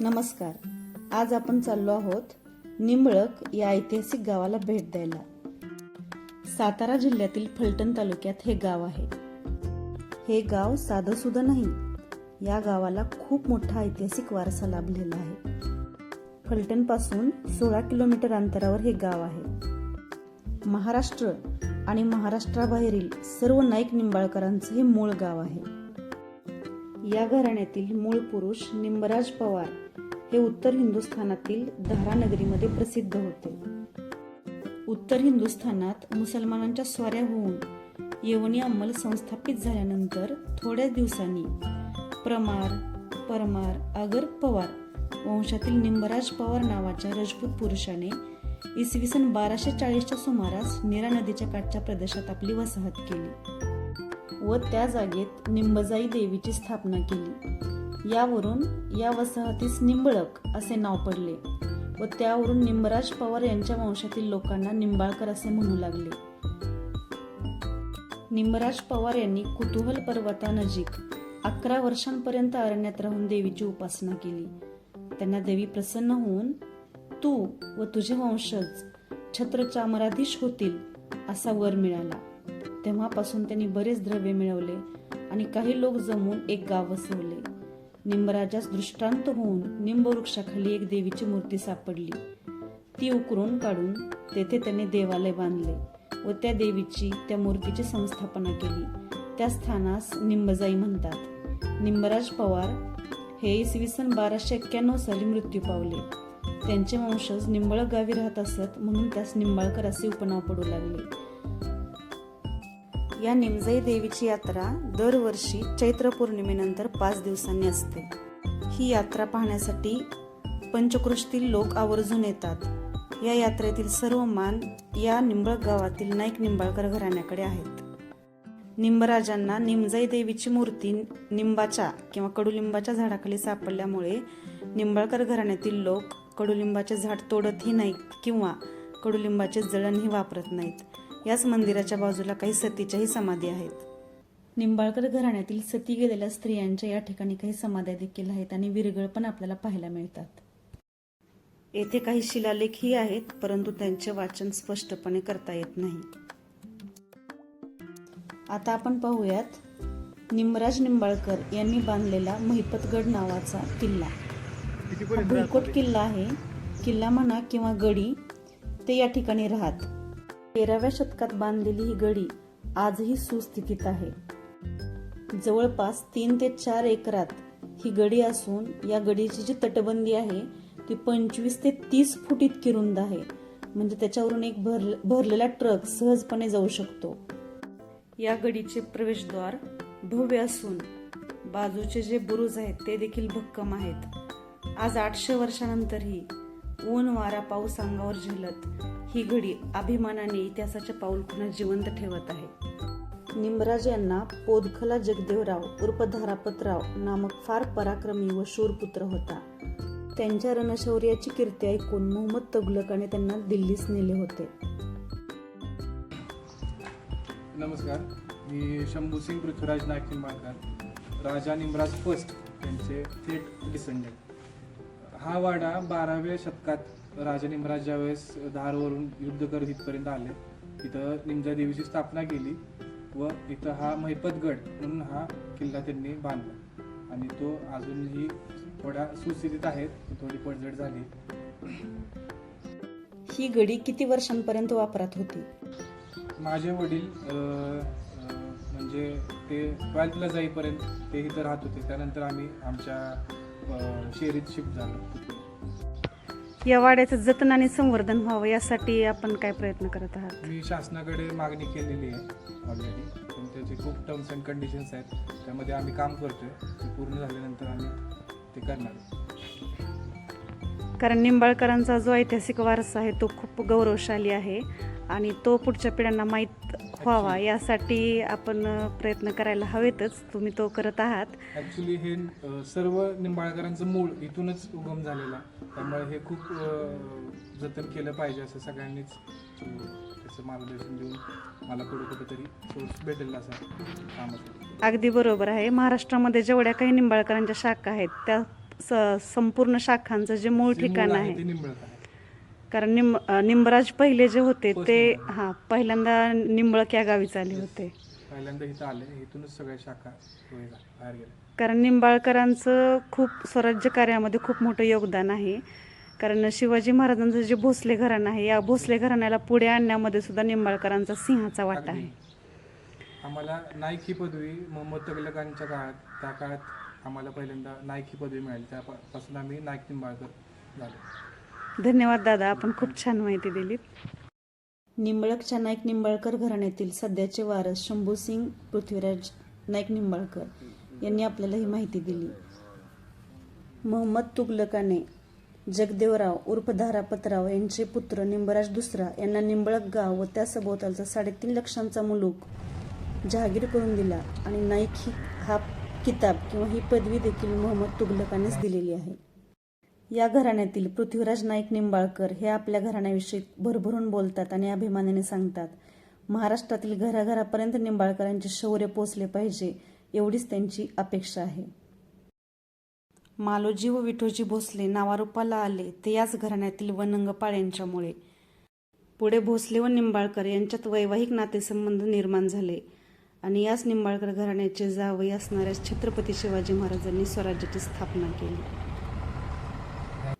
नमस्कार. आज आपण चाललो आहोत निंबळक या ऐतिहासिक गावाला भेट द्यायला. सातारा जिल्ह्यातील फलटण तालुक्यात हे गाव आहे. हे गाव साधं सुद्धा नाही. या गावाला खूप मोठा ऐतिहासिक वारसा लाभलेला आहे. फलटणपासून सोळा किलोमीटर अंतरावर हे गाव आहे. महाराष्ट्र आणि महाराष्ट्राबाहेरील सर्व नाईक निंबाळकरांचं हे मूळ गाव आहे. या घराण्यातील मूळ पुरुष निंबराज पवार हे उत्तर हिंदुस्थानातील धारा नगरीमध्ये प्रसिद्ध होते. उत्तर हिंदुस्थानात मुसलमानांच्या स्वाऱ्या होऊन येवनी अंमल संस्थापित झाल्यानंतर थोड्याच दिवसांनी प्रमार परमार आगर पवार वंशातील निंबराज पवार नावाच्या राजपूत पुरुषाने इसवी सन बाराशे चाळीसच्या सुमारास नीरा नदीच्या काठच्या प्रदेशात आपली वसाहत केली व त्या जागेत निंबजाई देवीची स्थापना केली. यावरून या वसाहतीस निंबळक असे नाव पडले व त्यावरून निंबराज पवार यांच्या वंशातील लोकांना निंबाळकर असे म्हणू लागले. निंबराज पवार यांनी कुतूहल पर्वतानजीक अकरा वर्षांपर्यंत अरण्यात राहून देवीची उपासना केली. त्यांना देवी प्रसन्न होऊन तू व तुझे वंशज छत्रचामराधीश होतील असा वर मिळाला. तेव्हापासून त्यांनी बरेच द्रव्य मिळवले आणि काही लोक जमून एक गाव वसवले. निंबराजास दृष्टांत होऊन निंबवृक्षाखाली एक देवीची मूर्ती सापडली. ती उकरून काढून तेथे त्यांनी देवालय बांधले व त्या देवीची त्या मूर्तीची संस्थापना केली. त्या स्थानास निंबजाई म्हणतात. निंबराज पवार हे इसवी सन बाराशे एक्क्याण्णव साली मृत्यू पावले. त्यांचे वंशज निंबळ गावी राहत असत म्हणून त्यास निंबाळकर असे उपनाव पडू लागले. या निमजाई देवीची यात्रा दरवर्षी चैत्र पौर्णिमेनंतर पाच दिवसांनी असते. ही यात्रा पाहण्यासाठी पंचकृषीतील लोक आवर्जून येतात. या यात्रेतील सर्व मान या निंबळक गावातील नाईक निंबाळकर घराण्याकडे आहेत. निंबराजांना निमजाई देवीची मूर्ती निंबाच्या किंवा कडुलिंबाच्या झाडाखाली सापडल्यामुळे निंबाळकर घराण्यातील लोक कडुलिंबाचे झाड तोडतही नाहीत किंवा कडुलिंबाचे जळणही वापरत नाहीत. याच मंदिराच्या बाजूला काही सतीच्याही समाधी आहेत. निंबाळकर घराण्यातील सती गेलेल्या स्त्रियांच्या या ठिकाणी काही समाध्या देखील आहेत आणि विरगळ पण आपल्याला पाहायला मिळतात. येथे काही शिलालेखही आहेत परंतु त्यांचे वाचन स्पष्टपणे करता येत नाही. आता आपण पाहूयात निमराज निंबाळकर यांनी बांधलेला महिपतगड नावाचा किल्ला. भुईकोट किल्ला आहे. किल्ला म्हणा किंवा गडी ते या ठिकाणी राहत. तेराव्या शतकात बांधलेली ही गडी आजही सुस्थितीत आहे. जवळपास तीन ते चार एकरात ही गडी असून या गडीची जी तटबंदी आहे ती पंचवीस ते तीस फूट इतकी रुंद आहे. म्हणजे त्याच्यावरून एक भर भरलेला ट्रक सहजपणे जाऊ शकतो. या गडीचे प्रवेशद्वार भव्य असून बाजूचे जे बुरुज आहेत ते देखील भक्कम आहेत. आज आठशे वर्षानंतरही ऊन वारा पाऊस अंगावर झेलत ही घडी अभिमानाने इतिहासाचे पाऊल पुन्हा जिवंत ठेवत आहे. निमराज यांना पोदखला जगदेवराव उर्फ धारापतराव नामक फार पराक्रमी व शूरपुत्र होता. त्यांच्या रणशौर्याची कीर्ती ऐकून मोहम्मद तगलकाने त्यांना दिल्लीस नेले होते. नमस्कार. मी शंभूसिंग पृथ्वीराज नाईक निंबाळकर राजा निमराज फर्स्ट यांचे थेट डिसेंडंट. हा वाडा बाराव्या शतकात राजा निमराज ज्यावेळेस धारवरून युद्ध करत इथपर्यंत आले तिथं निमजा देवीची स्थापना केली व इथं हा महिपतगड म्हणून हा किल्ला त्यांनी बांधला. आणि तो अजूनही थोड्या सुस्थितीत आहे थोडी पडझड झाली. ही गडी किती वर्षांपर्यंत वापरात होती? माझे वडील म्हणजे ते ट्वेल्थला जाईपर्यंत ते इथं राहत होते. त्यानंतर आम्ही आमच्या शेरीत शिफ्ट झालो. या वाड्याचं जतन आणि संवर्धन व्हावं यासाठी आपण काय प्रयत्न करत आहात? मी शासनाकडे मागणी केलेली आहे ऑलरेडी पण त्याचे खूप टर्म्स अँड कंडिशन्स आहेत. त्यामध्ये आम्ही काम करतोय. ते पूर्ण झाल्यानंतर आम्ही ते करणार कारण निंबाळकरांचा जो ऐतिहासिक वारसा आहे तो खूप गौरवशाली आहे. आणि तो पुढच्या पिढ्यांना माहीत व्हावा यासाठी आपण प्रयत्न करायला हवेतच. तुम्ही तो करत आहात. ॲक्च्युली हे सर्व निंबाळकरांचं मूळ इथूनच उगम झालेलं त्यामुळे हे खूप जतन केलं पाहिजे असं सगळ्यांनीच त्याचं मार्गदर्शन देऊन मला पुढे कुठेतरी सोर्स भेटेल असं कामासाठी अगदी बरोबर आहे. महाराष्ट्रामध्ये जेवढ्या काही निंबाळकरांच्या शाखा आहेत त्या स- संपूर्ण शाखांचं जे मूळ जे मूळ ठिकाण आहे आहे ते निंबळक आहे कारण निम निंबराज पहिले जे होते ते. हां पहिल्यांदा निंबळक या गावी चाले होते. पहिल्यांदा इथं आले इथूनच सगळ्या शाखा बाहेर गेल्या कारण निंबाळकरांचं खूप स्वराज्य कार्यामध्ये खूप मोठं योगदान आहे. कारण शिवाजी महाराजांचं जे भोसले घराणं आहे या भोसले घराण्याला पुढे आणण्यामध्ये सुद्धा निंबाळकरांचा सिंहाचा वाटा आहे. आम्हाला नाईक ही पदवी मोहम्मद तगलकांच्या काळात त्या काळात आम्हाला पहिल्यांदा नाईक ही पदवी मिळाली. त्यापासून आम्ही नाईक निंबाळकर झालो. धन्यवाद दादा आपण खूप छान माहिती दिलीत निंबळकच्या नाईक निंबाळकर घराण्यातील सध्याचे वारस शंभूसिंग पृथ्वीराज नाईक निंबाळकर यांनी आपल्याला ही माहिती दिली. मोहम्मद तुगलकाने जगदेवराव उर्फ धारापतराव यांचे पुत्र निंबराज दुसरा यांना निंबळक गाव व त्या सभोवतालचा साडेतीन लक्षांचा मुलूक जहागीर करून दिला आणि नाईक ही हा किताब किंवा ही पदवी देखील मोहम्मद तुगलकानेच दिलेली आहे. या घराण्यातील पृथ्वीराज नाईक निंबाळकर हे आपल्या घराण्याविषयी भरभरून बोलतात आणि अभिमानाने सांगतात महाराष्ट्रातील घराघरापर्यंत निंबाळकरांचे शौर्य पोचले पाहिजे एवढीच त्यांची अपेक्षा आहे. मालोजी व विठोजी भोसले नावारूपाला आले ते याच घराण्यातील वनंगपाळ यांच्यामुळे. पुढे भोसले व निंबाळकर यांच्यात वैवाहिक नातेसंबंध निर्माण झाले आणि याच निंबाळकर घराण्याचे जावई असणाऱ्या छत्रपती शिवाजी महाराजांनी स्वराज्याची स्थापना केली.